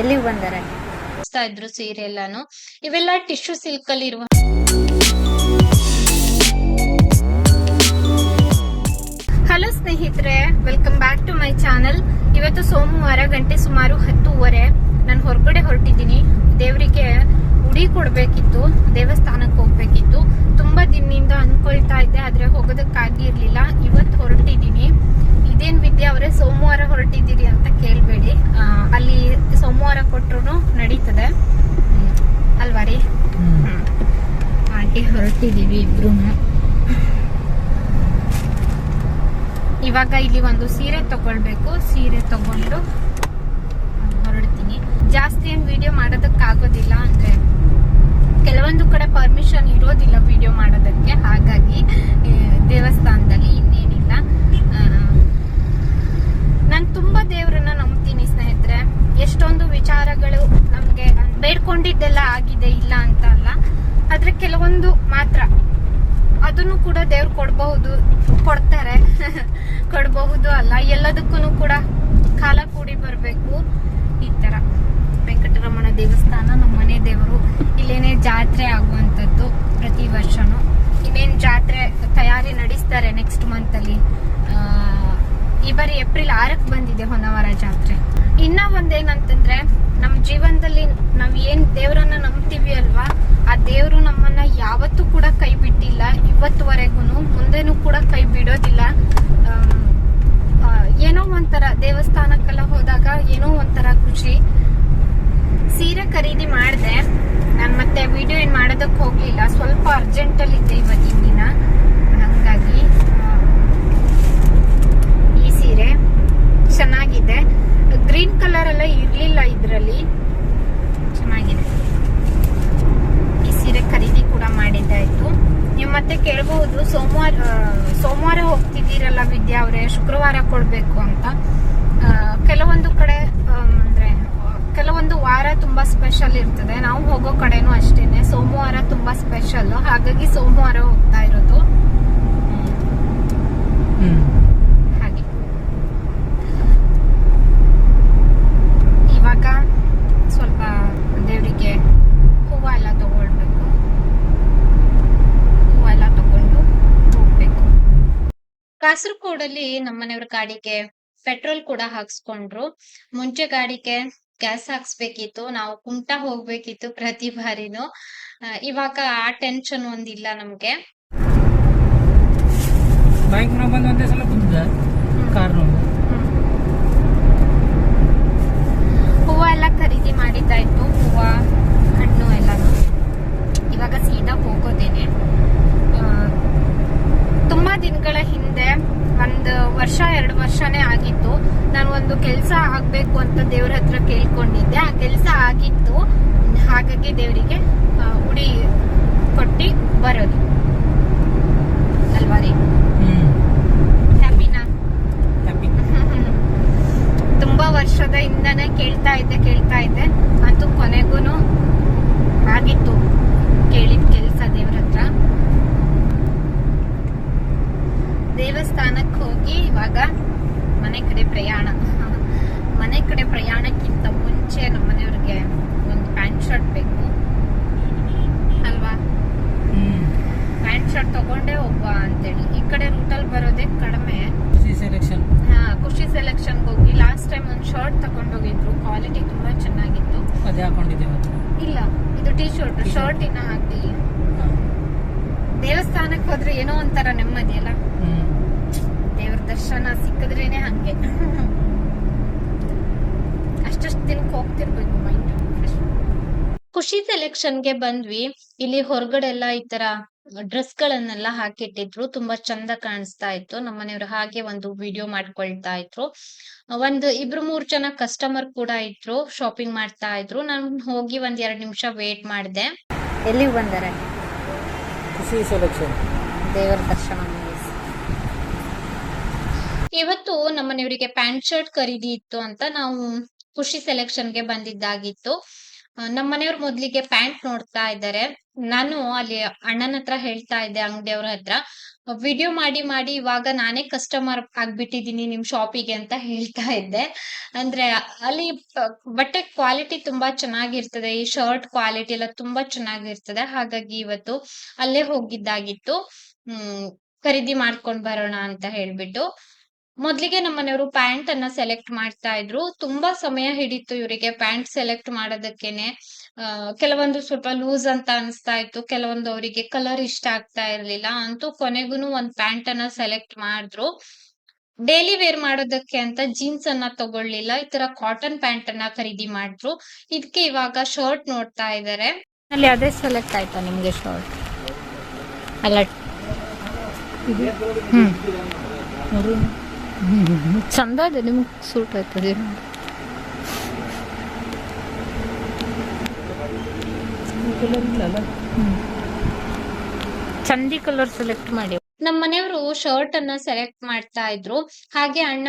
ಎಲ್ಲಿಗೆ ಬಂದರೆ? ಇದ್ರು ಸೀರೆ ಎಲ್ಲಾನು. ಇವೆಲ್ಲ ಟಿಶ್ಯೂ ಸಿಲ್ಕ್ ಅಲ್ಲಿ ಇರುವ ಹಲೋ ಸ್ನೇಹಿತರೆ welcome back to my channel ಇವತ್ತು ಸೋಮವಾರ ಗಂಟೆ ಸುಮಾರು ಹತ್ತೂವರೆ. ನಾನು ಹೊರಗಡೆ ಹೊರಟಿದ್ದೀನಿ. ದೇವರಿಗೆ ಉಡಿ ಕೊಡ್ಬೇಕಿತ್ತು ದೇವಸ್ಥಾನಕ್ಕೆ ಹೋಗ್ಬೇಕಿತ್ತು. ತುಂಬಾ ದಿನದಿಂದ ಅನ್ಕೊಳ್ತಾ ಇದ್ದೆ ಆದ್ರೆ ಹೋಗೋದಕ್ಕಾಗಿರ್ಲಿಲ್ಲ ಇವತ್ತು ಹೊರಟಿದ್ದೀನಿ. ಇದೇನ್ ವಿದ್ಯಾ ಅವರೇ ಸೋಮವಾರ ಹೊರಟಿದ್ದೀರಿ ಅಂತ ಕೇಳ್ಬೇಡಿ. ಅಲ್ಲಿ ಸೋಮವಾರ ಕೊಟ್ರು ನಡೀತದೆ ಹ್ಮ್. ಅಲ್ವಾ ರೀ ಹ್ಮ್. ಹೊರಟಿದೀವಿ ಇಬ್ರು ಇವಾಗ ಇಲ್ಲಿ ಒಂದು ಸೀರೆ ತಗೊಳ್ಬೇಕು. ಸೀರೆ ತಗೊಂಡು ಹೊರಡ್ತೀನಿ. ಜಾಸ್ತಿ ಏನ್ ವಿಡಿಯೋ ಮಾಡೋದಕ್ಕಾಗೋದಿಲ್ಲ ಅಂದ್ರೆ ಕೆಲವೊಂದು ಕಡೆ ಪರ್ಮಿಷನ್ ಇರೋದಿಲ್ಲ ವಿಡಿಯೋ ಮಾಡೋದಕ್ಕೆ. ಹಾಗಾಗಿ ದೇವಸ್ಥಾನದಲ್ಲಿ ಇನ್ನೇನಿಲ್ಲ. ನಾನು ತುಂಬಾ ದೇವರನ್ನ ನಂಬ್ತೀನಿ ಸ್ನೇಹಿತರೆ. ಎಷ್ಟೊಂದು ವಿಚಾರಗಳು ನಮ್ಗೆ ಬೇಡ್ಕೊಂಡಿದ್ದೆಲ್ಲ ಆಗಿದೆ, ಇಲ್ಲ ಅಂತ ಅಲ್ಲ. ಆದ್ರೆ ಕೆಲವೊಂದು ಮಾತ್ರ. ಅದನ್ನು ಕೂಡ ದೇವ್ರು ಕೊಡಬಹುದು, ಕೊಡ್ತಾರೆ. ಕೊಡಬಹುದು ಅಲ್ಲ. ಎಲ್ಲದಕ್ಕೂ ಕೂಡ ಕಾಲ ಕೂಡಿ ಬರಬೇಕು. ಈ ತರ ವೆಂಕಟರಮಣ ದೇವಸ್ಥಾನ ನಮ್ಮ ಮನೆ ದೇವರು. ಇಲ್ಲೇನೇ ಜಾತ್ರೆ ಆಗುವಂತದ್ದು ಪ್ರತಿ ವರ್ಷನು. ಇನ್ನೇನು ಜಾತ್ರೆ ತಯಾರಿ ನಡೆಸ್ತಾರೆ ನೆಕ್ಸ್ಟ್ ಮಂತ್ ಅಲ್ಲಿ. ಈ ಬಾರಿ ಏಪ್ರಿಲ್ ಆರಕ್ಕೆ ಬಂದಿದೆ ಹೊನ್ನವರ ಜಾತ್ರೆ. ಇನ್ನ ಒಂದೇನಂತಂದ್ರೆ, ನಮ್ಮ ಜೀವನದಲ್ಲಿ ನಾವು ಏನ್ ದೇವರನ್ನ ನಂಬ್ತೀವಿ ಅಲ್ವಾ ಆ ದೇವ್ರು ನಮ್ಮನ್ನ ಯಾವತ್ತೂ ಕೂಡ ಕೈ ಬಿಟ್ಟಿಲ್ಲ ಇವತ್ತುವರೆಗೂ ಮುಂದೆನೂ ಕೂಡ ಕೈ ಬಿಡೋದಿಲ್ಲ ಆಮ್, ಆ, ಏನೋ ಒಂಥರ ದೇವಸ್ಥಾನಕ್ಕೆಲ್ಲ ಹೋದಾಗ ಏನೋ ಒಂಥರ ಖುಷಿ ಸೀರೆ ಖರೀದಿ ಮಾಡಿದೆ ನಾನು ಮತ್ತೆ ವಿಡಿಯೋ ಏನು ಮಾಡೋದಕ್ಕೆ ಹೋಗ್ಲಿಲ್ಲ. ಸ್ವಲ್ಪ ಅರ್ಜೆಂಟ್ ಅಲ್ಲಿ ಇದ್ದೆ ಇವತ್ತಿನ ದಿನ ಹಂಗಾಗಿ ಈ ಸೀರೆ ಚೆನ್ನಾಗಿದೆ. ಗ್ರೀನ್ ಕಲರ್ ಎಲ್ಲ ಇರಲಿಲ್ಲ ಇದರಲ್ಲಿ. ಚೆನ್ನಾಗಿದೆ. ಈ ಸೀರೆ ಖರೀದಿ ಕೂಡ ಮಾಡಿದ್ದಾಯ್ತು. ನೀವು ಮತ್ತೆ ಕೇಳಬಹುದು, ಸೋಮವಾರ ಸೋಮವಾರ ಹೋಗ್ತಿದ್ದೀರಲ್ಲ ವಿದ್ಯಾ ಅವರೇ, ಶುಕ್ರವಾರ ಕೊಡಬೇಕು ಅಂತ. ಕೆಲವೊಂದು ಕಡೆ ಕೆಲವೊಂದು ವಾರ ತುಂಬಾ ಸ್ಪೆಷಲ್ ಇರ್ತದೆ. ನಾವು ಹೋಗೋ ಕಡೆನೂ ಅಷ್ಟೇನೆ. ಸೋಮವಾರ ತುಂಬಾ ಸ್ಪೆಷಲ್ ಹಾಗಾಗಿ ಸೋಮವಾರ ಹೋಗ್ತಾ ಇರೋದು. ಹಾಗೆ. ಇವಾಗ ಸ್ವಲ್ಪ ದೇವರಿಗೆ ತಗೊಳ್ಬೇಕು. ತಗೊಂಡು ಹೋಗ್ಬೇಕು. ಕಾಸರಗೋಡಲ್ಲಿ ನಮ್ಮನೆಯವ್ರ ಗಾಡಿಗೆ ಪೆಟ್ರೋಲ್ ಕೂಡ ಹಾಕ್ಸ್ಕೊಂಡ್ರು. ಮುಂಚೆ ಗಾಡಿಗೆ ಗ್ಯಾಸ್ ಹಾಕ್ಸ್ಬೇಕಿತ್ತು ನಾವು ಕುಮಟಾ ಹೋಗ್ಬೇಕಿತ್ತು ಪ್ರತಿ ಬಾರಿನೂ. ಇವಾಗ ಆ ಟೆನ್ಷನ್ ಒಂದಿಲ್ಲ ನಮ್ಗೆ. ಬೈಕ್ ನಾವು ಬಂದು ಒಂದೇ ಸಲ ಕುಂತ ಕಾರ್ ಹೂವ ಎಲ್ಲ ಖರೀದಿ ಮಾಡಿದ್ದಾಯ್ತು ಹೂವ ಹಣ್ಣು ಎಲ್ಲಾನು. ಇವಾಗ ಸೀದಾ ಹೋಗೋದೇನೆ. ತುಂಬಾ ದಿನಗಳ ಹಿಂದೆ ಒಂದು ವರ್ಷ ಎರಡು ವರ್ಷನೇ ಆಗಿತ್ತು. ನಾನು ಒಂದು ಕೆಲಸ ಆಗ್ಬೇಕು ಅಂತ ದೇವ್ರ ಹತ್ರ ಕೇಳ್ಕೊಂಡಿದ್ದೆ. ಆ ಕೆಲಸ ಆಗಿತ್ತು. ಹಾಗಾಗಿ ದೇವರಿಗೆ ಉಡಿ ಕೊಟ್ಟಿ ಬರೋದು. ಅಲ್ವಾ ರೀ ಹ್ಯಾಪಿನಾ? ತುಂಬಾ ವರ್ಷದ ಇಂದನೇ ಕೇಳ್ತಾ ಇದ್ದೆ ಕೇಳ್ತಾ ಇದ್ದೆ. ಅಂತೂ ಕೊನೆಗೂನು ಆಗಿತ್ತು. ಕೇಳಿದ ಕೆಲಸ ದೇವ್ರ ಹತ್ರ ದೇವಸ್ಥಾನಕ್ಕೆ ಹೋಗಿ ಇವಾಗ ಮನೆ ಕಡೆ ಪ್ರಯಾಣ. ಮನೆ ಕಡೆ ಪ್ರಯಾಣಕ್ಕಿಂತ ಮುಂಚೆ ನಮ್ಮ ಮನೆಯವ್ರಿಗೆ ಒಂದು ಪ್ಯಾಂಟ್ ಶರ್ಟ್ ಬೇಕು. ಅಲ್ವಾ? ಪ್ಯಾಂಟ್ ಶರ್ಟ್ ತಗೊಂಡೆ ಒಬ್ಬ ಅಂತೇಳಿ. ಈ ಕಡೆ ರೂಟಲ್ಲಿ ಬರೋದೇ ಕಡಿಮೆ. ಸೆಲೆಕ್ಷನ್ ಹಾ ಖುಷಿ ಸೆಲೆಕ್ಷನ್ ಹೋಗಿ ಲಾಸ್ಟ್ ಟೈಮ್ ಒಂದು ಶರ್ಟ್ ತಗೊಂಡೋಗಿದ್ರು ಕ್ವಾಲಿಟಿ ತುಂಬಾ ಚೆನ್ನಾಗಿತ್ತು. ಅದೇ ಹಾಕೊಂಡಿದ್ದೆ ಇಲ್ಲ ಇದು ಟಿ ಶರ್ಟ್. ಶರ್ಟ್ ಇನ್ನ ಹಾಕಿ ದೇವಸ್ಥಾನಕ್ಕೆ ಹೋದ್ರೆ ಏನೋ ಒಂಥರ ನೆಮ್ಮದಿ ಅಲ್ಲ? ದೇವ್ರ ದರ್ಶನ ಸಿಕ್ಕಿದ್ರೇನೆ ಹಂಗೆ. ಅಷ್ಟಷ್ಟು ದಿನಕ್ಕೆ ಹೋಗ್ತಿರ್ಬೇಕು ಮೈಂಡ್ ಖುಷಿ ಸೆಲೆಕ್ಷನ್ಗೆ ಬಂದ್ವಿ. ಇಲ್ಲಿ ಹೊರಗಡೆ ಎಲ್ಲ ಈ ತರ ಡ್ರೆಸ್ ಗಳನ್ನೆಲ್ಲ ಹಾಕಿಟ್ಟಿದ್ರು. ತುಂಬಾ ಚಂದ ಕಾಣಿಸ್ತಾ ಇತ್ತು. ನಮ್ಮನೆಯವ್ರು ಹಾಗೆ ಒಂದು ವಿಡಿಯೋ ಮಾಡ್ಕೊಳ್ತಾ ಇದ್ರು. ಒಂದು ಇಬ್ರು ಮೂರ್ ಜನ ಕಸ್ಟಮರ್ ಕೂಡ ಇದ್ರು ಶಾಪಿಂಗ್ ಮಾಡ್ತಾ ಇದ್ರು. ನಾನು ಹೋಗಿ ಒಂದ್ ಎರಡ್ ನಿಮಿಷ ವೇಟ್ ಮಾಡಿದೆ. ಎಲ್ಲಿಗೆ ಬಂದರೆ? ಖುಷಿ ಸೆಲೆಕ್ಷನ್ ದೇವರ ದರ್ಶನ. ಇವತ್ತು ನಮ್ಮನೆಯವರಿಗೆ ಪ್ಯಾಂಟ್ ಶರ್ಟ್ ಖರೀದಿ ಇತ್ತು ಅಂತ ನಾವು ಖುಷಿ ಸೆಲೆಕ್ಷನ್ಗೆ ಬಂದಿದ್ದಾಗಿತ್ತು. ನಮ್ಮ ಮನೆಯವ್ರು ಮೊದ್ಲಿಗೆ ಪ್ಯಾಂಟ್ ನೋಡ್ತಾ ಇದ್ದಾರೆ. ನಾನು ಅಲ್ಲಿ ಅಣ್ಣನ ಹತ್ರ ಹೇಳ್ತಾ ಇದ್ದೆ ಅಂಗಡಿಯವ್ರ ಹತ್ರ. ವಿಡಿಯೋ ಮಾಡಿ ಮಾಡಿ ಇವಾಗ ನಾನೇ ಕಸ್ಟಮರ್ ಆಗ್ಬಿಟ್ಟಿದೀನಿ ನಿಮ್ ಶಾಪಿಗೆ ಅಂತ ಹೇಳ್ತಾ ಇದ್ದೆ. ಅಂದ್ರೆ ಅಲ್ಲಿ ಬಟ್ಟೆ ಕ್ವಾಲಿಟಿ ತುಂಬಾ ಚೆನ್ನಾಗಿರ್ತದೆ. ಈ ಶರ್ಟ್ ಕ್ವಾಲಿಟಿ ಎಲ್ಲ ತುಂಬಾ ಚೆನ್ನಾಗಿರ್ತದೆ. ಹಾಗಾಗಿ ಇವತ್ತು ಅಲ್ಲೇ ಹೋಗಿದ್ದಾಗಿತ್ತು. ಹ್ಮ್, ಖರೀದಿ ಮಾಡ್ಕೊಂಡ್ ಬರೋಣ ಅಂತ ಹೇಳ್ಬಿಟ್ಟು. ಮೊದ್ಲಿಗೆ ನಮ್ಮ ಮನೆಯವರು ಪ್ಯಾಂಟ್ ಅನ್ನ ಸೆಲೆಕ್ಟ್ ಮಾಡ್ತಾ ಇದ್ರು. ತುಂಬಾ ಸಮಯ ಹಿಡಿತು ಇವರಿಗೆ ಪ್ಯಾಂಟ್ ಸೆಲೆಕ್ಟ್ ಮಾಡೋದಕ್ಕೇನೆ. ಕೆಲವೊಂದು ಸ್ವಲ್ಪ ಲೂಸ್ ಅಂತ ಅನಿಸ್ತಾ ಇತ್ತು. ಕೆಲವೊಂದು ಅವರಿಗೆ ಕಲರ್ ಇಷ್ಟ ಆಗ್ತಾ ಇರ್ಲಿಲ್ಲ. ಅಂತೂ ಕೊನೆಗೂ ಒಂದ್ ಪ್ಯಾಂಟ್ ಅನ್ನ ಸೆಲೆಕ್ಟ್ ಮಾಡಿದ್ರು. ಡೈಲಿ ವೇರ್ ಮಾಡೋದಕ್ಕೆ ಅಂತ ಜೀನ್ಸ್ ಅನ್ನ ತಗೊಳ್ಳಿಲ್ಲ. ಈ ತರ ಕಾಟನ್ ಪ್ಯಾಂಟ್ ಅನ್ನ ಖರೀದಿ ಮಾಡಿದ್ರು. ಇದಕ್ಕೆ ಇವಾಗ ಶರ್ಟ್ ನೋಡ್ತಾ ಇದ್ದಾರೆ ಅಲ್ಲಿ ಅದೇ ಸೆಲೆಕ್ಟ್ ಆಯ್ತಾ ನಿಮಗೆ ಶರ್ಟ್ ಅಲ್ಲ ಹ್ಮ್. ಚಂದ ಇದೆ, ನಿಮ್ಗೆ ಸೂಟ್ ಆಯ್ತದೆ ಚಂದಿ ಕಲರ್ ಸೆಲೆಕ್ಟ್ ಮಾಡಿ. ನಮ್ಮ ಮನೆಯವರು ಶರ್ಟ್ ಅನ್ನ ಸೆಲೆಕ್ಟ್ ಮಾಡ್ತಾ ಇದ್ರು. ಹಾಗೆ ಅಣ್ಣ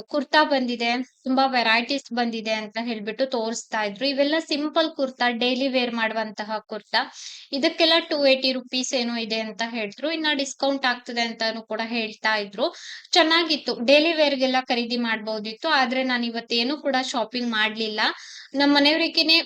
ಕುರ್ತಾ ಬಂದಿದೆ, ತುಂಬಾ ವೆರೈಟೀಸ್ ಬಂದಿದೆ ಅಂತ ಹೇಳ್ಬಿಟ್ಟು ತೋರಿಸ್ತಾ ಇದ್ರು. ಇವೆಲ್ಲ ಸಿಂಪಲ್ ಕುರ್ತಾ ಡೈಲಿ ವೇರ್ ಮಾಡುವಂತಹ ಕುರ್ತಾ. ಇದಕ್ಕೆಲ್ಲ ಟೂ ಏಟಿ ರುಪೀಸ್ ಏನೋ ಇದೆ ಅಂತ ಹೇಳಿದ್ರು. ಇನ್ನ ಡಿಸ್ಕೌಂಟ್ ಆಗ್ತದೆ ಅಂತಾನು ಕೂಡ ಹೇಳ್ತಾ ಇದ್ರು. ಚೆನ್ನಾಗಿತ್ತು. ಡೈಲಿ ವೇರ್ಗೆಲ್ಲ ಖರೀದಿ ಮಾಡ್ಬೋದಿತ್ತು. ಆದ್ರೆ ನಾನು ಇವತ್ತೇನು ಕೂಡ ಶಾಪಿಂಗ್ ಮಾಡ್ಲಿಲ್ಲ. ನಮ್ಮ ಮನೆಯವರಿಗೇನೆ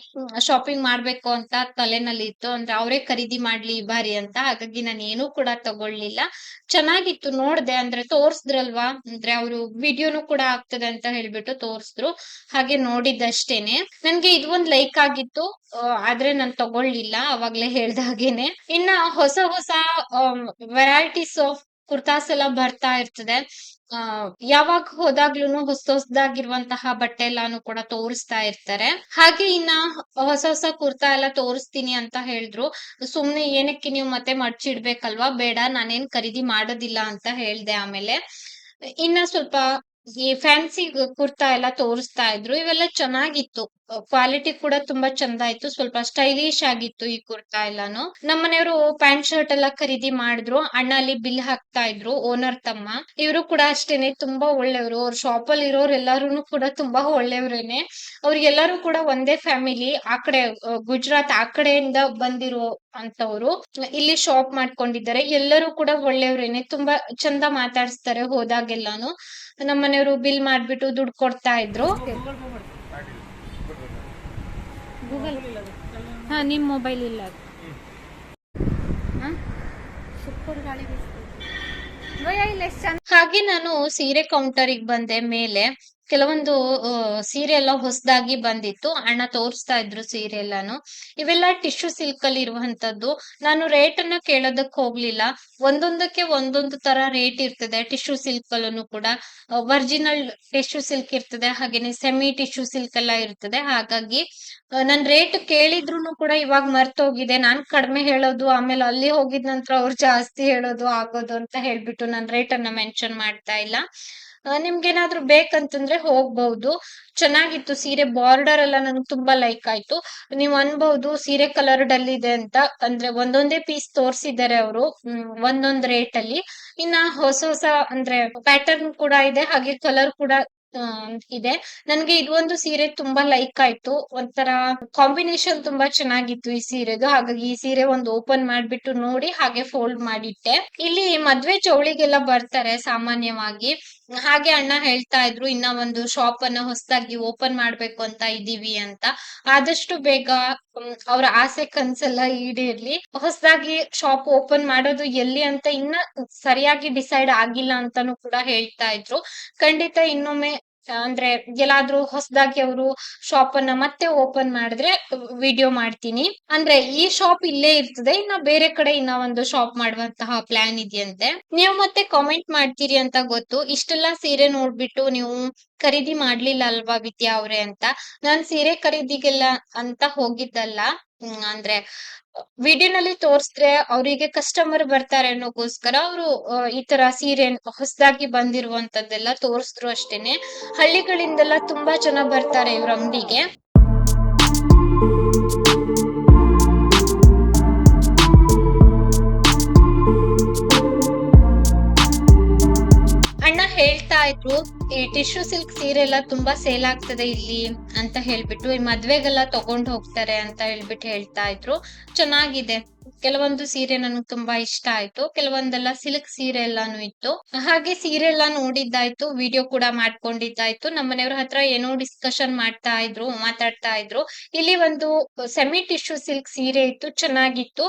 ಶಾಪಿಂಗ್ ಮಾಡ್ಬೇಕು ಅಂತ ತಲೆನಲ್ಲಿ ಇತ್ತು. ಅಂದ್ರೆ ಅವರೇ ಖರೀದಿ ಮಾಡ್ಲಿ ಈ ಬಾರಿ ಅಂತ. ಹಾಗಾಗಿ ನಾನು ಏನೂ ಕೂಡ ತಗೊಳ್ಳಿಲ್ಲ. ಚೆನ್ನಾಗಿತ್ತು. ನೋಡ್ದೆ. ಅಂದ್ರೆ ತೋರ್ಸಿದ್ರಲ್ವಾ? ಅಂದ್ರೆ ಅವರು ವಿಡಿಯೋನು ಕೂಡ ಆಗ್ತದೆ ಅಂತ ಹೇಳ್ಬಿಟ್ಟು ತೋರ್ಸಿದ್ರು. ಹಾಗೆ ನೋಡಿದ್ದಷ್ಟೇನೆ. ನನ್ಗೆ ಇದು ಒಂದ್ ಲೈಕ್ ಆಗಿತ್ತು. ಆದ್ರೆ ನಾನ್ ತಗೊಳ್ಳಿಲ್ಲ ಅವಾಗ್ಲೇ ಹೇಳ್ದಾಗೇನೆ ಇನ್ನ ಹೊಸ ಹೊಸ ವೆರೈಟೀಸ್ ಆಫ್ ಕುರ್ತಾಸ್ ಎಲ್ಲ ಬರ್ತಾ ಇರ್ತದೆ. ಯಾವಾಗ ಹೋದಾಗ್ಲೂನು ಹೊಸ ಹೊಸದಾಗಿರುವಂತಹ ಬಟ್ಟೆ ಎಲ್ಲಾನು ಕೂಡ ತೋರಿಸ್ತಾ ಇರ್ತಾರೆ. ಹಾಗೆ ಇನ್ನ ಹೊಸ ಹೊಸ ಕುರ್ತಾ ಎಲ್ಲ ತೋರಿಸ್ತೀನಿ ಅಂತ ಹೇಳಿದ್ರು. ಸುಮ್ನೆ ಏನಕ್ಕೆ ನೀವು ಮತ್ತೆ ಮಡ್ಚಿಡ್ಬೇಕಲ್ವಾ? ಬೇಡ, ನಾನೇನ್ ಖರೀದಿ ಮಾಡೋದಿಲ್ಲ ಅಂತ ಹೇಳ್ದೆ ಆಮೇಲೆ. ಇನ್ನ ಸ್ವಲ್ಪ ಈ ಫ್ಯಾನ್ಸಿ ಕುರ್ತಾ ಎಲ್ಲ ತೋರಿಸ್ತಾ ಇದ್ರು ಇವೆಲ್ಲ ಚೆನ್ನಾಗಿತ್ತು. ಕ್ವಾಲಿಟಿ ಕೂಡ ತುಂಬಾ ಚಂದ ಆಯ್ತು. ಸ್ವಲ್ಪ ಸ್ಟೈಲಿಶ್ ಆಗಿತ್ತು ಈ ಕುರ್ತಾ ಎಲ್ಲಾನು. ನಮ್ಮ ಮನೆಯವರು ಪ್ಯಾಂಟ್ ಶರ್ಟ್ ಎಲ್ಲ ಖರೀದಿ ಮಾಡಿದ್ರು. ಅಣ್ಣ ಅಲ್ಲಿ ಬಿಲ್ ಹಾಕ್ತಾ ಇದ್ರು ಓನರ್ ತಮ್ಮ. ಇವರು ಕೂಡ ಅಷ್ಟೇನೆ ತುಂಬಾ ಒಳ್ಳೆಯವರು. ಅವ್ರ ಶಾಪ್ ಅಲ್ಲಿ ಇರೋರು ಎಲ್ಲಾರು ಕೂಡ ತುಂಬಾ ಒಳ್ಳೆಯವ್ರೇನೆ. ಅವ್ರಿಗೆಲ್ಲರೂ ಕೂಡ ಒಂದೇ ಫ್ಯಾಮಿಲಿ ಆ ಕಡೆ ಗುಜರಾತ್ ಆ ಕಡೆಯಿಂದ ಬಂದಿರೋ ಅಂತವ್ರು ಇಲ್ಲಿ ಶಾಪ್ ಮಾಡ್ಕೊಂಡಿದ್ದಾರೆ. ಎಲ್ಲರೂ ಕೂಡ ಒಳ್ಳೆಯವ್ರೇನೆ. ತುಂಬಾ ಚಂದ ಮಾತಾಡಿಸ್ತಾರೆ ಹೋದಾಗೆಲ್ಲಾನು. ನಮ್ಮ ಮನೆಯವರು ಬಿಲ್ ಮಾಡ್ಬಿಟ್ಟು ದುಡ್ಡು ಕೊಡ್ತಾ ಇದ್ರು. ಗೂಗಲ್ ಹಾ ನಿಮ್ಮ ಮೊಬೈಲ್ ಇಲ್ಲ ಸೂಪರ್ ಗಾಳಿ ಭಯ ಇಲ್ಲ ಎಷ್ಟು ಹಾಗೆ ನಾನು ಸೀರೆ ಕೌಂಟರಿಗೆ ಬಂದೆ ಮೇಲೆ. ಕೆಲವೊಂದು ಸೀರೆ ಎಲ್ಲ ಹೊಸದಾಗಿ ಬಂದಿತ್ತು. ಅಣ್ಣ ತೋರಿಸ್ತಾ ಇದ್ರು ಸೀರೆ ಎಲ್ಲಾನು ಇವೆಲ್ಲ ಟಿಶ್ಯೂ ಸಿಲ್ಕ್ ಅಲ್ಲಿ ಇರುವಂತದ್ದು ನಾನು ರೇಟ್ ಅನ್ನ ಕೇಳೋದಕ್ ಹೋಗ್ಲಿಲ್ಲ. ಒಂದೊಂದಕ್ಕೆ ಒಂದೊಂದು ತರ ರೇಟ್ ಇರ್ತದೆ. ಟಿಶ್ಯೂ ಸಿಲ್ಕ್ ಅಲ್ಲೂ ಕೂಡ ಒರಿಜಿನಲ್ ಟಿಶ್ಯೂ ಸಿಲ್ಕ್ ಇರ್ತದೆ. ಹಾಗೇನೆ ಸೆಮಿ ಟಿಶ್ಯೂ ಸಿಲ್ಕ್ ಎಲ್ಲ ಇರ್ತದೆ. ಹಾಗಾಗಿ ನನ್ ರೇಟ್ ಕೇಳಿದ್ರು ಕೂಡ ಇವಾಗ ಮರ್ತೋಗಿದೆ. ನಾನ್ ಕಡಿಮೆ ಹೇಳೋದು, ಆಮೇಲೆ ಅಲ್ಲಿ ಹೋಗಿದ ನಂತರ ಅವ್ರು ಜಾಸ್ತಿ ಹೇಳೋದು, ಆಗೋದು ಅಂತ ಹೇಳ್ಬಿಟ್ಟು ನಾನ್ ರೇಟ್ ಅನ್ನ ಮೆನ್ಷನ್ ಮಾಡ್ತಾ ಇಲ್ಲ. ನಿಮ್ಗೇನಾದ್ರೂ ಬೇಕಂತಂದ್ರೆ ಹೋಗ್ಬಹುದು. ಚೆನ್ನಾಗಿತ್ತು ಸೀರೆ ಬಾರ್ಡರ್ ಎಲ್ಲ ನನ್ಗೆ ತುಂಬಾ ಲೈಕ್ ಆಯ್ತು. ನೀವ್ ಅನ್ಬಹುದು ಸೀರೆ ಕಲರ್ ಡಲ್ ಇದೆ ಅಂತ. ಅಂದ್ರೆ ಒಂದೊಂದೇ ಪೀಸ್ ತೋರ್ಸಿದ್ದಾರೆ ಅವರು ಒಂದೊಂದ್ ರೇಟ್ ಅಲ್ಲಿ. ಇನ್ನ ಹೊಸ ಹೊಸ ಅಂದ್ರೆ ಪ್ಯಾಟರ್ನ್ ಕೂಡ ಇದೆ, ಹಾಗೆ ಕಲರ್ ಕೂಡ ಇದೆ. ನನ್ಗೆ ಇದೊಂದು ಸೀರೆ ತುಂಬಾ ಲೈಕ್ ಆಯ್ತು. ಒಂಥರ ಕಾಂಬಿನೇಷನ್ ತುಂಬಾ ಚೆನ್ನಾಗಿತ್ತು ಈ ಸೀರೆದು. ಹಾಗಾಗಿ ಈ ಸೀರೆ ಒಂದು ಓಪನ್ ಮಾಡ್ಬಿಟ್ಟು ನೋಡಿ ಹಾಗೆ ಫೋಲ್ಡ್ ಮಾಡಿಟ್ಟೆ. ಇಲ್ಲಿ ಮದ್ವೆ ಚೌಳಿಗೆಲ್ಲ ಬರ್ತಾರೆ ಸಾಮಾನ್ಯವಾಗಿ. ಹಾಗೆ ಅಣ್ಣ ಹೇಳ್ತಾ ಇದ್ರು, ಇನ್ನ ಒಂದು ಶಾಪ್ ಅನ್ನ ಹೊಸದಾಗಿ ಓಪನ್ ಮಾಡ್ಬೇಕು ಅಂತ ಇದೀವಿ ಅಂತ. ಆದಷ್ಟು ಬೇಗ ಅವ್ರ ಆಸೆ ಕನ್ಸೆಲ್ಲ ಈಡೇರ್ಲಿ. ಹೊಸದಾಗಿ ಶಾಪ್ ಓಪನ್ ಮಾಡೋದು ಎಲ್ಲಿ ಅಂತ ಇನ್ನ ಸರಿಯಾಗಿ ಡಿಸೈಡ್ ಆಗಿಲ್ಲ ಅಂತಾನು ಕೂಡ ಹೇಳ್ತಾ ಇದ್ರು. ಖಂಡಿತ ಇನ್ನೊಮ್ಮೆ ಅಂದ್ರೆ ಎಲ್ಲಾದ್ರೂ ಹೊಸದಾಗಿ ಅವರು ಶಾಪ್ ಅನ್ನ ಮತ್ತೆ ಓಪನ್ ಮಾಡಿದ್ರೆ ವಿಡಿಯೋ ಮಾಡ್ತೀನಿ. ಅಂದ್ರೆ ಈ ಶಾಪ್ ಇಲ್ಲೇ ಇರ್ತದೆ, ಇನ್ನ ಬೇರೆ ಕಡೆ ಇನ್ನ ಒಂದು ಶಾಪ್ ಮಾಡುವಂತಹ ಪ್ಲಾನ್ ಇದೆಯಂತೆ. ನೀವು ಮತ್ತೆ ಕಾಮೆಂಟ್ ಮಾಡ್ತೀರಿ ಅಂತ ಗೊತ್ತು. ಇಷ್ಟೆಲ್ಲಾ ಸೀರೆ ನೋಡ್ಬಿಟ್ಟು ನೀವು ಖರೀದಿ ಮಾಡ್ಲಿಲ್ಲ ಅಲ್ವಾ ವಿದ್ಯಾ ಅವ್ರೆ ಅಂತ. ನಾನ್ ಸೀರೆ ಖರೀದಿಗೆಲ್ಲ ಅಂತ ಹೋಗಿದ್ದಲ್ಲ. ಹ್ಮ್, ಅಂದ್ರೆ ವಿಡಿಯೋನಲ್ಲಿ ತೋರಿಸಿದ್ರೆ ಅವರಿಗೆ ಕಸ್ಟಮರ್ ಬರ್ತಾರೆ ಅನ್ನೋಕೋಸ್ಕರ ಅವರು ಈ ತರ ಸೀರೆ ಹೊಸದಾಗಿ ಬಂದಿರುವಂತದ್ದೆಲ್ಲ ತೋರಿಸಿದ್ರು ಅಷ್ಟೇನೆ. ಹಳ್ಳಿಗಳಿಂದೆಲ್ಲ ತುಂಬಾ ಜನ ಬರ್ತಾರೆ ಇವ್ರ ಅಂಗಡಿಗೆ. ಅಣ್ಣ ಹೇಳ್ತಾ ಇದ್ರು ಈ ಟಿಶ್ಯೂ ಸಿಲ್ಕ್ ಸೀರೆ ಎಲ್ಲ ತುಂಬಾ ಸೇಲ್ ಆಗ್ತದೆ ಇಲ್ಲಿ ಅಂತ ಹೇಳ್ಬಿಟ್ಟು, ಈ ಮದ್ವೆಗೆಲ್ಲ ತಗೊಂಡ್ ಹೋಗ್ತಾರೆ ಅಂತ ಹೇಳ್ಬಿಟ್ಟು ಹೇಳ್ತಾ ಇದ್ರು. ಚೆನ್ನಾಗಿದೆ. ಕೆಲವೊಂದು ಸೀರೆ ನನಗೆ ತುಂಬಾ ಇಷ್ಟ ಆಯ್ತು. ಕೆಲವೊಂದೆಲ್ಲ ಸಿಲ್ಕ್ ಸೀರೆ ಎಲ್ಲಾನು ಇತ್ತು. ಹಾಗೆ ಸೀರೆ ಎಲ್ಲ ನೋಡಿದ್ದಾಯ್ತು, ವಿಡಿಯೋ ಕೂಡ ಮಾಡ್ಕೊಂಡಿದ್ದಾಯ್ತು. ನಮ್ಮ ಮನೆಯವ್ರ ಹತ್ರ ಏನೋ ಡಿಸ್ಕಷನ್ ಮಾಡ್ತಾ ಇದ್ರು, ಮಾತಾಡ್ತಾ ಇದ್ರು. ಇಲ್ಲಿ ಒಂದು ಸೆಮಿ ಟಿಶ್ಯೂ ಸಿಲ್ಕ್ ಸೀರೆ ಇತ್ತು, ಚೆನ್ನಾಗಿತ್ತು.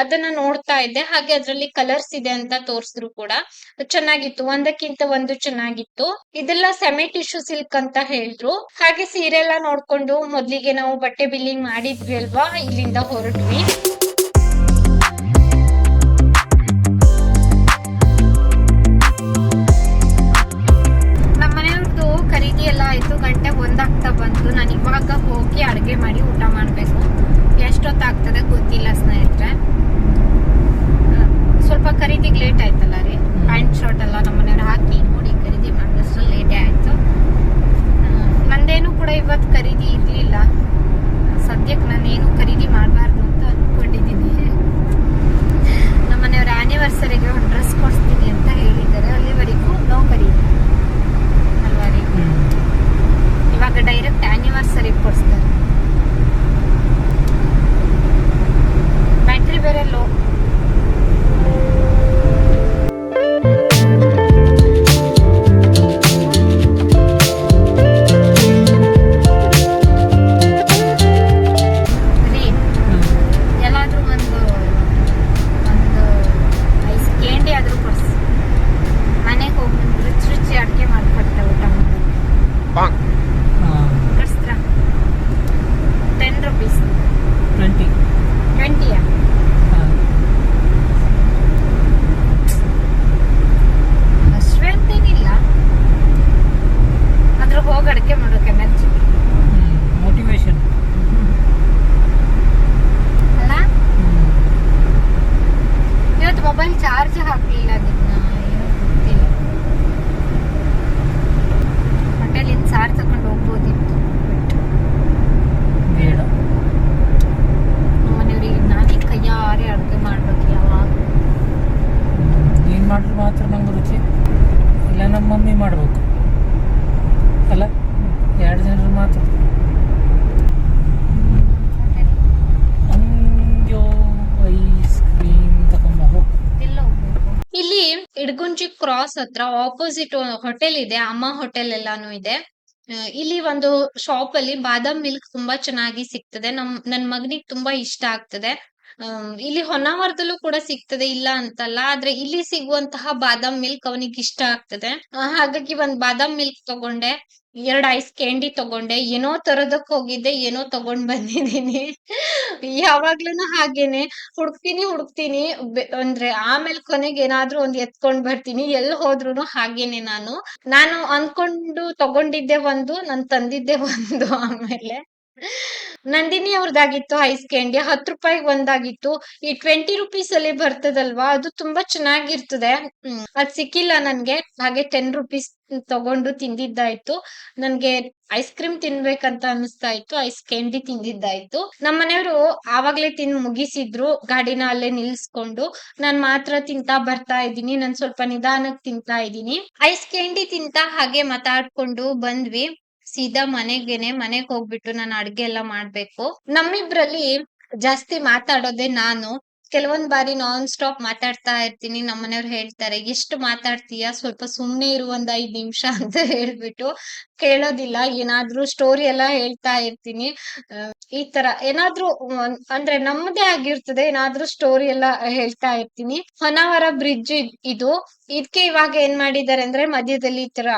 ಅದನ್ನ ನೋಡ್ತಾ ಇದ್ದೆ. ಹಾಗೆ ಅದ್ರಲ್ಲಿ ಕಲರ್ಸ್ ಇದೆ ಅಂತ ತೋರಿಸಿದ್ರು ಕೂಡ. ಚೆನ್ನಾಗಿತ್ತು, ಒಂದಕ್ಕಿಂತ ಒಂದು ಚೆನ್ನಾಗಿತ್ತು. ಇದೆಲ್ಲ ಸೆಮಿ ಟಿಶ್ಯೂ ಸಿಲ್ಕ್ ಅಂತ ಹೇಳಿದ್ರು. ಹಾಗೆ ಸೀರೆ ಎಲ್ಲ ನೋಡ್ಕೊಂಡು ಮೊದ್ಲಿಗೆ ನಾವು ಬಟ್ಟೆ ಬಿಲ್ಲಿಂಗ್ ಮಾಡಿದ್ವಿ ಅಲ್ವಾ? ಇಲ್ಲಿಂದ ಹೊರಟ್ವಿ. ಕ್ರಾಸ್ ಹತ್ರ ಆಪೋಸಿಟ್ ಹೋಟೆಲ್ ಇದೆ, ಅಮ್ಮ ಹೋಟೆಲ್ ಎಲ್ಲಾನು ಇದೆ. ಇಲ್ಲಿ ಒಂದು ಶಾಪ್ ಅಲ್ಲಿ ಬಾದಾಮ್ ಮಿಲ್ಕ್ ತುಂಬಾ ಚೆನ್ನಾಗಿ ಸಿಗ್ತದೆ. ನಮ್, ನನ್ ಮಗನಿಗೆ ತುಂಬಾ ಇಷ್ಟ ಆಗ್ತದೆ. ಇಲ್ಲಿ ಹೊನ್ನಾವರದಲ್ಲೂ ಕೂಡ ಸಿಗ್ತದೆ, ಇಲ್ಲ ಅಂತಲ್ಲ, ಆದ್ರೆ ಇಲ್ಲಿ ಸಿಗುವಂತಹ ಬಾದಾಮ್ ಮಿಲ್ಕ್ ಅವನಿಗೆ ಇಷ್ಟ ಆಗ್ತದೆ. ಹಾಗಾಗಿ ಒಂದ್ ಬಾದಾಮ್ ಮಿಲ್ಕ್ ತಗೊಂಡೆ, ಎರಡ್ ಐಸ್ ಕ್ಯಾಂಡಿ ತಗೊಂಡೆ, ಏನೋ ತರೋದಕ್ ಹೋಗಿದ್ದೆ, ಏನೋ ತಗೊಂಡ್ ಬಂದಿದೀನಿ ಯಾವಾಗ್ಲೂನು ಹಾಗೇನೆ, ಹುಡುಕ್ತೀನಿ ಹುಡುಕ್ತೀನಿ ಅಂದ್ರೆ ಆಮೇಲೆ ಕೊನೆಗೆ ಏನಾದ್ರೂ ಒಂದ್ ಎತ್ಕೊಂಡ್ ಬರ್ತೀನಿ ಎಲ್ಲಿ ಹೋದ್ರು ಹಾಗೇನೆ ನಾನು. ನಾನು ಅನ್ಕೊಂಡು ತಗೊಂಡಿದ್ದೆ ಒಂದು, ನಾನ್ ತಂದಿದ್ದೆ ಒಂದು ಆಮೇಲೆ. ನಂದಿನಿ ಅವ್ರದ್ದಾಗಿತ್ತು ಐಸ್ ಕ್ಯಾಂಡಿ ಹತ್ತು ರೂಪಾಯಿಗೆ ಒಂದಾಗಿತ್ತು. ಈ ಟ್ವೆಂಟಿ ರುಪೀಸ್ ಅಲ್ಲಿ ಬರ್ತದಲ್ವಾ? ಅದು ತುಂಬಾ ಚೆನ್ನಾಗಿರ್ತದೆ. ಅದ್ ಸಿಕ್ಕಿಲ್ಲ ನನ್ಗೆ. ಹಾಗೆ ಟೆನ್ ರುಪೀಸ್ ತಗೊಂಡು ತಿಂದಿದ್ದಾಯ್ತು. ನನ್ಗೆ ಐಸ್ ಕ್ರೀಮ್ ತಿನ್ಬೇಕಂತ ಅನಿಸ್ತಾ ಇತ್ತು ಐಸ್ ಕ್ಯಾಂಡಿ ತಿಂದಿದ್ದಾಯ್ತು. ನಮ್ಮ ಮನೆಯವರು ಆವಾಗ್ಲೇ ತಿನ್ ಮುಗಿಸಿದ್ರು. ಗಾಡಿನ ಅಲ್ಲೇ ನಿಲ್ಸ್ಕೊಂಡು. ನಾನ್ ಮಾತ್ರ ತಿಂತಾ ಬರ್ತಾ ಇದ್ದೀನಿ. ನಾನ್ ಸ್ವಲ್ಪ ನಿಧಾನಕ್ ತಿಂತಾ ಇದ್ದೀನಿ. ಐಸ್ ಕ್ಯಾಂಡಿ ತಿಂತಾ ಹಾಗೆ ಮಾತಾಡ್ಕೊಂಡು ಬಂದ್ವಿ. ಸೀದಾ ಮನೆಗೆನೆ ಮನೆಗ್ ಹೋಗ್ಬಿಟ್ಟು ನಾನು ಅಡ್ಗೆ ಎಲ್ಲ ಮಾಡ್ಬೇಕು. ನಮ್ಮಿಬ್ರಲ್ಲಿ ಜಾಸ್ತಿ ಮಾತಾಡೋದೆ ನಾನು. ಕೆಲವೊಂದ್ ಬಾರಿ ನಾನ್ ಸ್ಟಾಪ್ ಮಾತಾಡ್ತಾ ಇರ್ತೀನಿ. ನಮ್ಮ ಮನೆಯವ್ರು ಹೇಳ್ತಾರೆ, ಎಷ್ಟು ಮಾತಾಡ್ತೀಯ? ಸ್ವಲ್ಪ ಸುಮ್ನೆ ಇರು ಒಂದ್ ಐದ್ ನಿಮಿಷ ಅಂತ ಹೇಳ್ಬಿಟ್ಟು ಕೇಳೋದಿಲ್ಲ. ಏನಾದ್ರೂ ಸ್ಟೋರಿ ಎಲ್ಲ ಹೇಳ್ತಾ ಇರ್ತೀನಿ. ಈ ತರ ಏನಾದ್ರೂ ಅಂದ್ರೆ ನಮ್ಮದೇ ಆಗಿರ್ತದೆ. ಏನಾದ್ರೂ ಸ್ಟೋರಿ ಎಲ್ಲ ಹೇಳ್ತಾ ಇರ್ತೀನಿ. ಹೊನ್ನಾವರ ಬ್ರಿಡ್ಜ್ ಇದು ಇದಕ್ಕೆ ಇವಾಗ ಏನ್ ಮಾಡಿದ್ದಾರೆ ಅಂದ್ರೆ ಮಧ್ಯದಲ್ಲಿ ಈ ತರ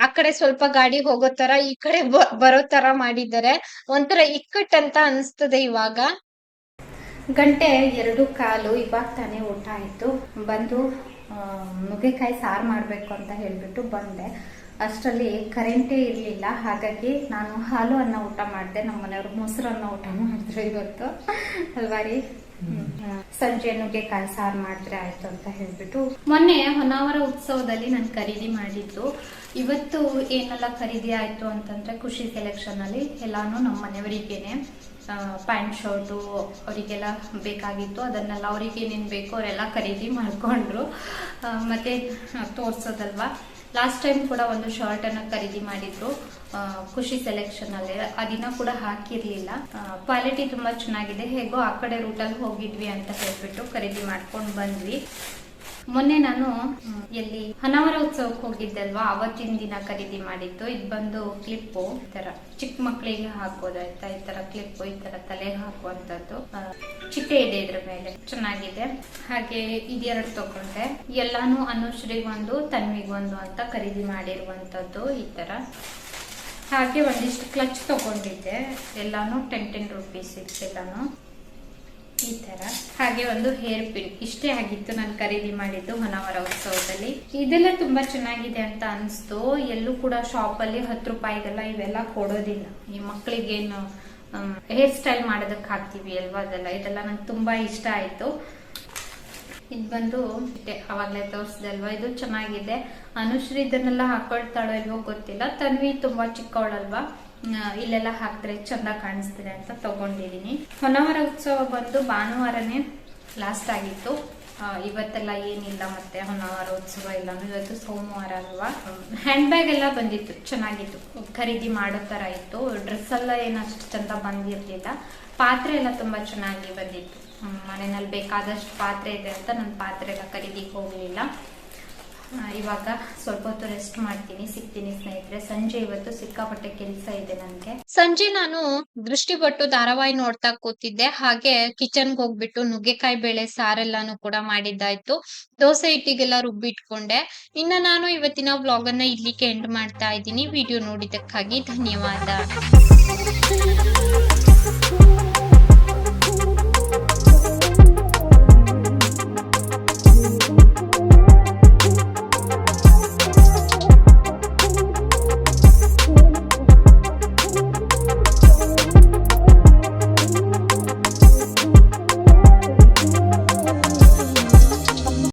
ಆ ಕಡೆ ಸ್ವಲ್ಪ ಗಾಡಿ ಹೋಗೋ ತರ, ಈ ಕಡೆ ಬರೋ ತರ ಮಾಡಿದ್ದಾರೆ. ಒಂಥರ ಇಕ್ಕಟ್ ಅಂತ ಅನ್ಸ್ತದೆ ಇವಾಗ. ಗಂಟೆ ಎರಡು ಕಾಲು ಇವಾಗ ತಾನೇ ಊಟ ಆಯ್ತು. ಬಂದು ನುಗ್ಗೆಕಾಯಿ ಸಾರು ಮಾಡಬೇಕು ಅಂತ ಹೇಳಿಬಿಟ್ಟು ಬಂದೆ. ಅಷ್ಟರಲ್ಲಿ ಕರೆಂಟೇ ಇರಲಿಲ್ಲ. ಹಾಗಾಗಿ ನಾನು ಹಾಲು ಅನ್ನ ಊಟ ಮಾಡಿದೆ. ನಮ್ಮ ಮನೆಯವರು ಮೊಸರನ್ನ ಊಟ ಮಾಡಿದ್ರು ಇವತ್ತು. ಅಲ್ವಾ ರೀ? ಹ್ಮ್. ಸಂಜೆ ನುಗ್ಗೆಕಾಯಿ ಸಾರು ಮಾಡಿದ್ರೆ ಆಯ್ತು ಅಂತ ಹೇಳ್ಬಿಟ್ಟು ಮೊನ್ನೆ ಹೊನ್ನಾವರ ಉತ್ಸವದಲ್ಲಿ ನಾನು ಖರೀದಿ ಮಾಡಿದ್ದು. ಇವತ್ತು ಏನೆಲ್ಲ ಖರೀದಿ ಆಯ್ತು ಅಂತಂದ್ರೆ ಖುಷಿ ಸೆಲೆಕ್ಷನ್ ಅಲ್ಲಿ ಎಲ್ಲಾನು ನಮ್ಮ ಮನೆಯವರಿಗೇನೆ. ಪ್ಯಾಂಟ್ ಶರ್ಟು ಅವರಿಗೆಲ್ಲ ಬೇಕಾಗಿತ್ತು. ಅದನ್ನೆಲ್ಲ ಅವರಿಗೆ ಏನೇನು ಬೇಕೋ ಅವರೆಲ್ಲ ಖರೀದಿ ಮಾಡಿಕೊಂಡ್ರು. ಮತ್ತು ತೋರಿಸೋದಲ್ವ? ಲಾಸ್ಟ್ ಟೈಮ್ ಕೂಡ ಒಂದು ಶರ್ಟನ್ನು ಖರೀದಿ ಮಾಡಿದ್ರು. ಖುಷಿ ಸೆಲೆಕ್ಷನ್ ಅಲ್ಲಿ. ಆ ದಿನ ಕೂಡ ಹಾಕಿರಲಿಲ್ಲ. ಕ್ವಾಲಿಟಿ ತುಂಬಾ ಚೆನ್ನಾಗಿದೆ. ಹೇಗೋ ಆ ಕಡೆ ರೂಟಲ್ಲಿ ಹೋಗಿದ್ವಿ ಅಂತ ಹೇಳ್ಬಿಟ್ಟು ಖರೀದಿ ಮಾಡ್ಕೊಂಡು ಬಂದ್ವಿ. ಮೊನ್ನೆ ನಾನು ಎಲ್ಲಿ ಹನವರ ಉತ್ಸವಕ್ಕೆ ಹೋಗಿದ್ದಲ್ವಾ? ಅವತ್ತಿನ ದಿನ ಖರೀದಿ ಮಾಡಿದ್ದು. ಇದು ಬಂದು ಕ್ಲಿಪ್ಪು ಈ ತರ. ಚಿಕ್ಕ ಮಕ್ಕಳಿಗೆ ಹಾಕೋದಾಯ್ತಾ ಈ ತರ ಕ್ಲಿಪ್ಪು ಈ ತರ ತಲೆಗೆ ಹಾಕುವಂತದ್ದು. ಚಿಟ್ಟೆ ಇದೆ ಇದ್ರ ಮೇಲೆ. ಚೆನ್ನಾಗಿದೆ. ಹಾಗೆ ಇದೆರಡು ತಗೊಂಡೆ. ಎಲ್ಲಾನು ಅನುಶ್ರೀಗೊಂದು ತನ್ವಿಗೊಂದು ಅಂತ ಖರೀದಿ ಮಾಡಿರುವಂತದ್ದು ಈ ತರ. ಹಾಗೆ ಒಂದಿಷ್ಟು ಕ್ಲಚ್ ತಗೊಂಡಿದ್ದೆ. ಎಲ್ಲಾನು ಟೆನ್ ಟೆನ್ ರುಪೀಸ್ ಎಲ್ಲಾನು. ಈ ತರ ಹಾಗೆ ಒಂದು ಹೇರ್ ಪಿನ್. ಇಷ್ಟೇ ಆಗಿತ್ತು ನಾನು ಖರೀದಿ ಮಾಡಿದ್ದು ಹೊನಾವರ ಉತ್ಸವದಲ್ಲಿ. ಇದೆಲ್ಲ ತುಂಬಾ ಚೆನ್ನಾಗಿದೆ ಅಂತ ಅನಿಸ್ತು. ಎಲ್ಲೂ ಕೂಡ ಶಾಪ್ ಅಲ್ಲಿ ಹತ್ತು ರೂಪಾಯಿಗೆಲ್ಲ ಇವೆಲ್ಲ ಕೊಡೋದಿಲ್ಲ. ಈ ಮಕ್ಕಳಿಗೇನು ಹೇರ್ ಸ್ಟೈಲ್ ಮಾಡೋದಕ್ಕೆ ಹಾಕ್ತೀವಿ ಅಲ್ವಾ ಅದೆಲ್ಲ? ಇದೆಲ್ಲ ನಂಗೆ ತುಂಬಾ ಇಷ್ಟ ಆಯ್ತು. ಇದು ಬಂದು ಅವಾಗಲೇ ತೋರಿಸ್ದಲ್ವಾ? ಇದು ಚೆನ್ನಾಗಿದೆ. ಅನುಶ್ರೀ ಇದನ್ನೆಲ್ಲ ಹಾಕೊಳ್ತಾಳೋ ಇಲ್ವೋ ಗೊತ್ತಿಲ್ಲ. ತನ್ವಿ ತುಂಬಾ ಚಿಕ್ಕವಳಲ್ವಾ? ಇಲ್ಲೆಲ್ಲ ಹಾಕಿದ್ರೆ ಚಂದ ಕಾಣಿಸ್ತಿದೆ ಅಂತ ತಗೊಂಡಿದೀನಿ. ಹೊನವರ ಉತ್ಸವ ಬಂದು ಭಾನುವಾರನೇ ಲಾಸ್ಟ್ ಆಗಿತ್ತು. ಇವತ್ತೆಲ್ಲ ಏನಿಲ್ಲ ಮತ್ತೆ ಹೊನ್ನವಾರ ಉತ್ಸವ ಇಲ್ಲ ಇವತ್ತು ಸೋಮವಾರ ಅಲ್ವಾ? ಹ್ಯಾಂಡ್ ಬ್ಯಾಗ್ ಎಲ್ಲ ಬಂದಿತ್ತು, ಚೆನ್ನಾಗಿತ್ತು. ಖರೀದಿ ಮಾಡೋ ತರ ಇತ್ತು. ಡ್ರೆಸ್ ಎಲ್ಲ ಏನಷ್ಟು ಚಂದ ಬಂದಿರ್ಲಿಲ್ಲ. ಪಾತ್ರೆ ಎಲ್ಲ ತುಂಬಾ ಚೆನ್ನಾಗಿ ಬಂದಿತ್ತು. ಮನೆಯಲ್ಲಿ ಬೇಕಾದಷ್ಟು ಪಾತ್ರೆ ಇದೆ ಅಂತ ನಾನು ಪಾತ್ರೆ ಎಲ್ಲ ಖರೀದಿಗೆ ಹೋಗ್ಲಿಲ್ಲ. ಇವಾಗ ಸ್ವಲ್ಪ ಹೊತ್ತು ರೆಸ್ಟ್ ಮಾಡ್ತೀನಿ, ಸಿಗ್ತೀನಿ ಸ್ನೇಹಿತರೆ. ಸಂಜೆ ಇವತ್ತು ಸಿಕ್ಕಾಪಟ್ಟೆ ಕೆಲಸ ಇದೆ ನನಗೆ. ಸಂಜೆ ನಾನು ದೃಷ್ಟಿ ಬಟ್ಟು ಧಾರಾವಾಹಿ ನೋಡ್ತಾ ಕೂತಿದ್ದೆ. ಹಾಗೆ ಕಿಚನ್ಗೆ ಹೋಗ್ಬಿಟ್ಟು ನುಗ್ಗೆಕಾಯಿ ಬೇಳೆ, ಸಾರೆಲ್ಲಾನು ಕೂಡ ಮಾಡಿದ್ದಾಯ್ತು. ದೋಸೆ ಇಟ್ಟಿಗೆಲ್ಲ ರುಬ್ಬಿಟ್ಕೊಂಡೆ. ಇನ್ನ ನಾನು ಇವತ್ತಿನ ವ್ಲಾಗ್ ಅನ್ನ ಇಲ್ಲಿಗೆ ಎಂಡ್ ಮಾಡ್ತಾ ಇದ್ದೀನಿ. ವಿಡಿಯೋ ನೋಡಿದ್ದಕ್ಕಾಗಿ ಧನ್ಯವಾದ.